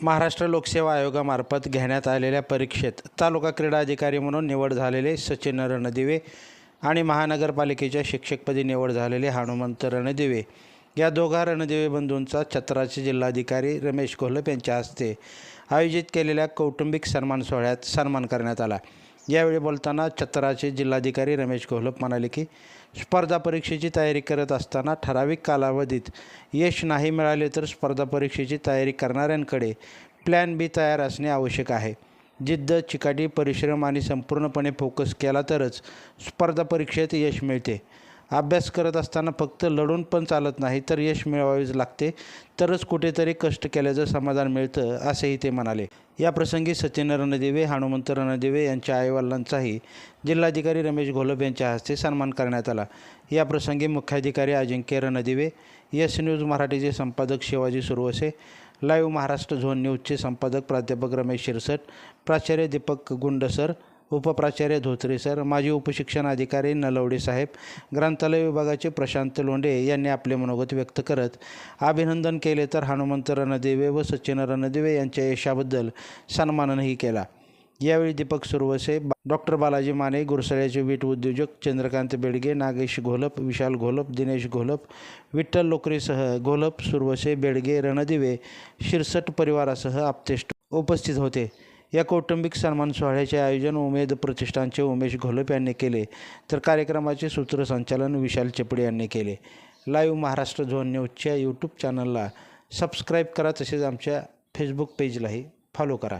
महाराष्ट्र लोकसेवा आयोगामार्फत घेण्यात आलेल्या परीक्षेत तालुका क्रीडा अधिकारी म्हणून निवड झालेले सचिन रणदिवे आणि महानगरपालिकेच्या शिक्षकपदी निवड झालेले हनुमंत रणदिवे. या दोघा रणदिवे बंधूंचा छत्राचे जिल्हाधिकारी रमेश घोलप यांच्या हस्ते आयोजित केलेल्या कौटुंबिक सन्मान सोहळ्यात सन्मान करण्यात आला. यावेळी बोलताना छत्राचे जिल्हाधिकारी रमेश घोलप म्हणाले की स्पर्धा परीक्षेची तयारी करत असताना ठराविक कालावधीत यश नाही मिळाले तर स्पर्धा परीक्षेची तयारी करणाऱ्यांकडे प्लॅन बी तयार असणे आवश्यक आहे. जिद्द चिकाटी परिश्रम आणि संपूर्णपणे फोकस केला तरच स्पर्धा परीक्षेत यश मिळते. अभ्यास करत असताना फक्त लढून पण चालत नाही तर यश मिळवावेच लागते. तरच कुठेतरी कष्ट केल्याचं समाधान मिळतं असेही ते म्हणाले. या प्रसंगी सचिन रणदिवे हनुमंत रणदिवे यांच्या आईवडिलांचाही जिल्हाधिकारी रमेश घोलप यांच्या हस्ते सन्मान करण्यात आला. या प्रसंगी मुख्याधिकारी अजिंक्य रणदिवे यस न्यूज मराठीचे संपादक शिवाजी सुरवसे लाईव्ह महाराष्ट्र झोन न्यूजचे संपादक प्राध्यापक रमेश शिरसट प्राचार्य दीपक गुंडसर उपप्राचार्य धोत्रे सर माजी उपशिक्षण अधिकारी नलवडे साहेब ग्रंथालय विभागाचे प्रशांत लोंढे यांनी आपले मनोगत व्यक्त करत अभिनंदन केले तर हनुमंत रणदिवे व सचिन रणदिवे यांच्या यशाबद्दल सन्मानही केला. यावेळी दीपक सुरवसे डॉक्टर बालाजी माने गुरसळ्याचे वीट उद्योजक चंद्रकांत बेडगे नागेश घोलप विशाल घोलप दिनेश घोलप विठ्ठल लोकरेसह घोलप सुरवसे बेडगे रणदिवे शिरसट परिवारासह आपतेष्ट उपस्थित होते. या कौटुंबिक सन्मान सोहळ्याचे आयोजन उमेद प्रतिष्ठानचे उमेश घोलप यांनी केले तर कार्यक्रमाचे सूत्रसंचालन विशाल चपडे यांनी केले. लाईव्ह महाराष्ट्र झोन न्यूजच्या यूट्यूब चॅनलला सबस्क्राईब करा तसेच आमच्या फेसबुक पेजलाही फॉलो करा.